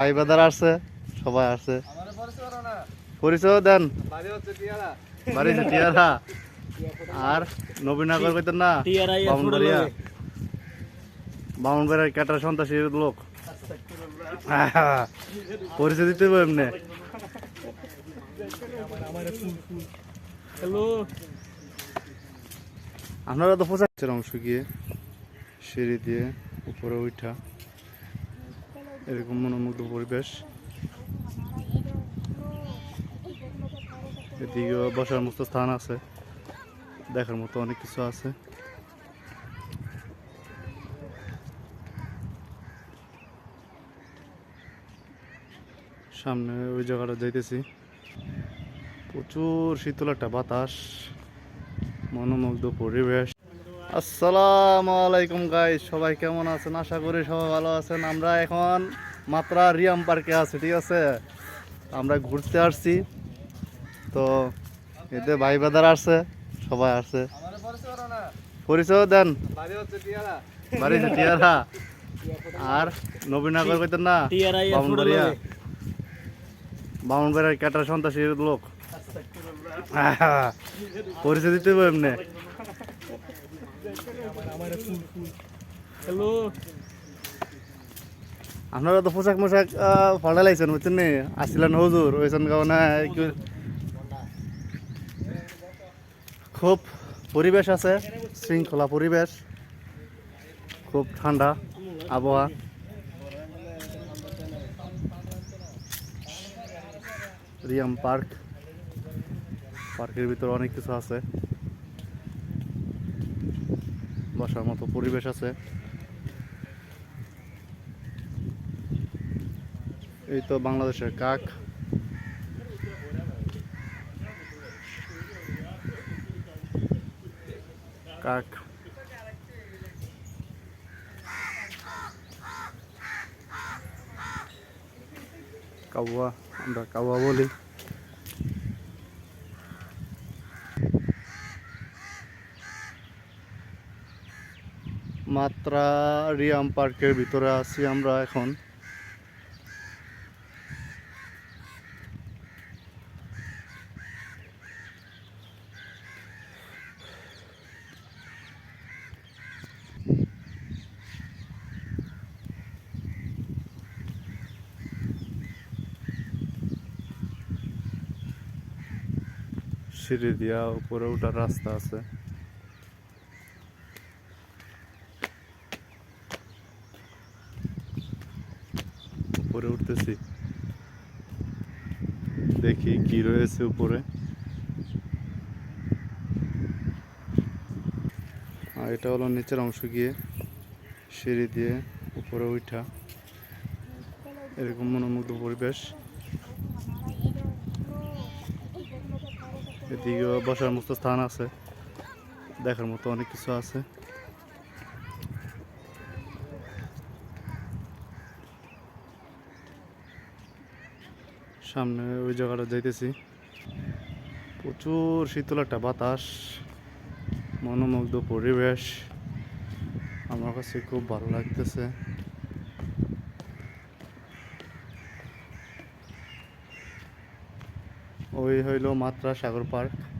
ভাই বাদার আসছে সবাই আসছে পরিচয় দেন। বাড়ি হচ্ছে টিয়ারা। আর নবীনগর কইতেন না ইয়া বামুনবাড়িয়া বামুনবাড়িয়ার ক্যাটার সন্ত্রাসী লোক। পরিচয় দিতে হবে এমনি। হ্যালো। আপনারা তো পোশাকের অংশ গিয়ে সিঁড়ি দিয়ে উপরে উঠা এরকম মনোমুগ্ধ পরিবেশ। এদিকেও বসার মতো স্থান আছে। দেখার মতো অনেক কিছু আছে। সামনে ওই জায়গাটা যাইতেছি। প্রচুর শীতল একটা বাতাস, মনোমুগ্ধ পরিবেশ। আসসালামু আলাইকুম গাইস সবাই কেমন আছেন? আশা করি সবাই ভালো আছেন। আমরা এখন মাত্রা রিয়াম পার্কে আছি ঠিক আছে? আমরা ঘুরতে আসছি। তো এতে ভাই বাদার আসছে সবাই আসছে। পরিচয় দেন। বাড়ি টিয়ারা। আর নবীনগর কইতেন না বামুনবাড়িয়া। বামুনবাড়িয়ার ক্যাটার সন্ত্রাসী লোক। পরিচয় দিতে হবে এমনি। হ্যালো আপনারা তো পোশাক মোশাক ফাল্টা লাগছেন বুঝছেন নি? আসছিলেন হুজুর ওইসন কারণে খুব পরিবেশ আছে, শৃঙ্খলা পরিবেশ, খুব ঠান্ডা আবহাওয়া। রিয়াম পার্ক, পার্কের ভিতরে অনেক কিছু আছে। বসার মতো পরিবেশ আছে। এই তো বাংলাদেশের কাক। কাক। কাউয়া আমরা কাউয়া বলি। মাত্রা রিয়াম পার্কের ভিতরে আছি আমরা এখন। সিঁড়ি দিয়া উপরে ওঠার রাস্তা আছে। উপরে উঠতেছি। দেখি কি রয়েছে উপরে। আর এটা হলো নিচের অংশ গিয়ে সিঁড়ি দিয়ে উপরে উঠা। এরকম মনোমুগ্ধ পরিবেশ। এদিকেও বসার মতো স্থান আছে। দেখার মতো অনেক কিছু আছে। সামনে ওই জায়গাটা যাইতেছি। প্রচুর শীতল একটা বাতাস, মনোমুগ্ধ পরিবেশ। আমার কাছে খুব ভালো লাগতেছে। ওই হইল মাত্রা সাগর পার্ক।